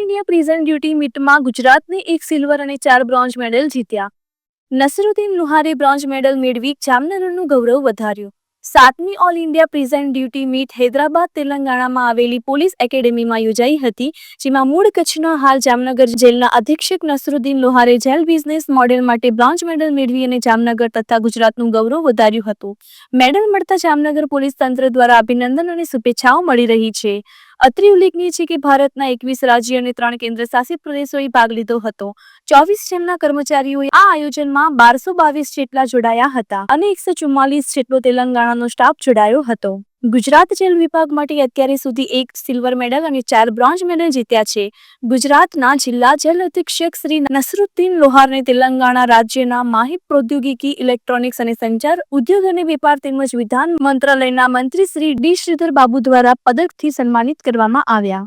India prison duty મીટમાં ગુજરાતને એક સિલ્વર અને ચાર બ્રોન્ઝ મેડલ જીત્યા. નસરુદ્દીન લુહારે બ્રોન્ઝ મેડલ મેળવી જામનગરનું ગૌરવ વધાર્યું. સાતમી all India prison duty meet Hyderabad, તેલંગાણામાં આવેલી પોલીસ એકેડેમીમાં યોજાઈ હતી, જેમાં મૂળ કચ્છના હાલ જામનગર જેલના અધિક્ષક નસરુદ્દીન લોહારે જેલ બિઝનેસ મોડેલ માટે બ્રોન્ઝ મેડલ મેળવી અને જામનગર તથા ગુજરાતનું ગૌરવ વધાર્યું હતું. મેડલ મળતા જામનગર પોલીસ તંત્ર દ્વારા અભિનંદન અને શુભેચ્છાઓ મળી રહી છે. અત્રે ઉલ્લેખનીય છે કે ભારતના એકવીસ રાજ્ય અને ત્રણ કેન્દ્ર શાસિત પ્રદેશોએ ભાગ લીધો હતો. ચોવીસ જેમના કર્મચારીઓએ આ આયોજનમાં બારસો બાવીસ જેટલા જોડાયા હતા અને એકસો ચુમ્માલીસ જેટલો તેલંગાણાનો સ્ટાફ જોડાયો હતો. ગુજરાત જેલ વિભાગ માટે અત્યારે સુધી એક સિલ્વર મેડલ અને ચાર બ્રોન્ઝ મેડલ જીત્યા છે. ગુજરાતના જિલ્લા જેલ અધિક્ષક શ્રી નસરુદ્દીન લોહારને તેલંગાણા રાજ્યના માહિત પ્રૌદ્યોગિકી ઇલેક્ટ્રોનિક્સ અને સંચાર, ઉદ્યોગ અને વેપાર તેમજ વિધાન મંત્રાલયના મંત્રી શ્રી ડી. શ્રીધર બાબુ દ્વારા પદકથી સન્માનિત કરવામાં આવ્યા.